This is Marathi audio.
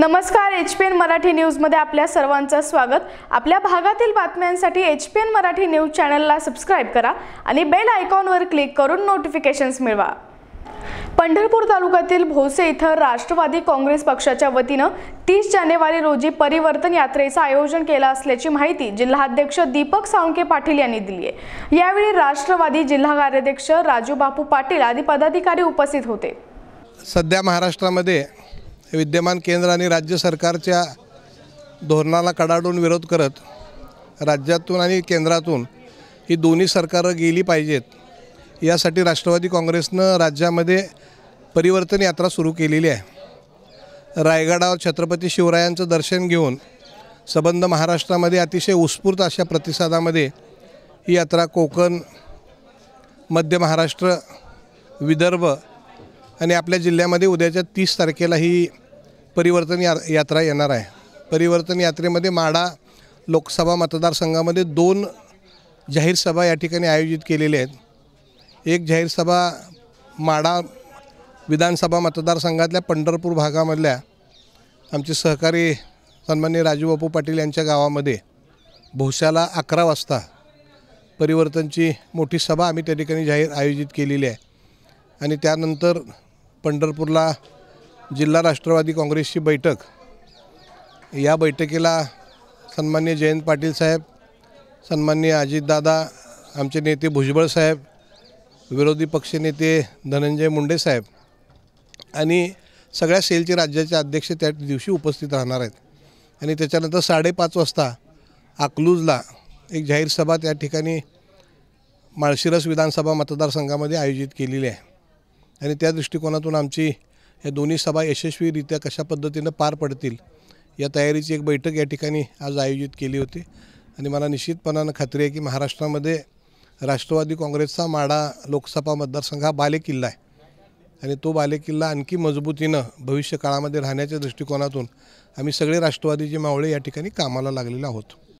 नमस्कार एच पी एन मराठी न्यूजमध्ये आपल्या सर्वांचं स्वागत. आपल्या भागातील बातम्यांसाठी H P N Marathi news चॅनलला सबस्क्राईब करा आणि बेल आयकॉनवर क्लिक करून नोटिफिकेशन्स मिळवा. पंढरपूर तालुक्यातील भोसे इथं राष्ट्रवादी काँग्रेस पक्षाच्या वतीनं तीस जानेवारी रोजी परिवर्तन यात्रेचं आयोजन केलं असल्याची माहिती जिल्हाध्यक्ष दीपक साळुंके पाटील यांनी दिली आहे. यावेळी राष्ट्रवादी जिल्हा कार्याध्यक्ष राजू बापू पाटील आदी पदाधिकारी उपस्थित होते. सध्या महाराष्ट्रामध्ये विद्यमान केंद्र आणि राज्य सरकारच्या धोरणाला कडाडून विरोध करत राज्यातून आणि केंद्रातून ही दोन्ही सरकारं गेली पाहिजेत. यासाठी राष्ट्रवादी काँग्रेसनं राज्यामध्ये परिवर्तन यात्रा सुरू केलेली आहे. रायगडावर छत्रपती शिवरायांचं दर्शन घेऊन सबंध महाराष्ट्रामध्ये अतिशय उत्स्फूर्त अशा प्रतिसादामध्ये ही यात्रा कोकण मध्य महाराष्ट्र विदर्भ आणि आपल्या जिल्ह्यामध्ये उद्याच्या तीस तारखेला ही परिवर्तन या यात्रा येणार आहे. परिवर्तन यात्रेमध्ये माडा लोकसभा मतदारसंघामध्ये दोन जाहीर सभा या ठिकाणी आयोजित केलेल्या आहेत. एक जाहीर सभा माडा विधानसभा मतदारसंघातल्या पंढरपूर भागामधल्या आमचे सहकारी सन्मान्य राजूबापू पाटील यांच्या गावामध्ये भोशाला अकरा वाजता परिवर्तनची मोठी सभा आम्ही त्या ठिकाणी जाहीर आयोजित केलेली आहे. आणि त्यानंतर पंढरपूरला जिल्हा राष्ट्रवादी काँग्रेसची बैठक. या बैठकीला सन्मान्य जयंत पाटील साहेब सन्मान्य अजितदादा आमचे नेते भुजबळ साहेब विरोधी पक्षनेते धनंजय मुंडे साहेब आणि सगळ्या सेलचे राज्याचे अध्यक्ष त्या दिवशी उपस्थित राहणार आहेत. आणि त्याच्यानंतर साडेपाच वाजता अकलूजला एक जाहीर सभा त्या ठिकाणी माळशिरस विधानसभा मतदारसंघामध्ये आयोजित केलेली आहे. आणि त्या दृष्टिकोनातून आमची या दोन्ही सभा यशस्वीरित्या कशा पद्धतीनं पार पडतील या तयारीची एक बैठक या ठिकाणी आज आयोजित केली होती. आणि मला निश्चितपणानं खात्री आहे की महाराष्ट्रामध्ये राष्ट्रवादी काँग्रेसचा माडा लोकसभा मतदारसंघ हा बालेकिल्ला आहे. आणि तो बालेकिल्ला आणखी मजबूतीनं भविष्य काळामध्ये राहण्याच्या दृष्टिकोनातून आम्ही सगळे राष्ट्रवादीचे मावळे या ठिकाणी कामाला लागलेले आहोत.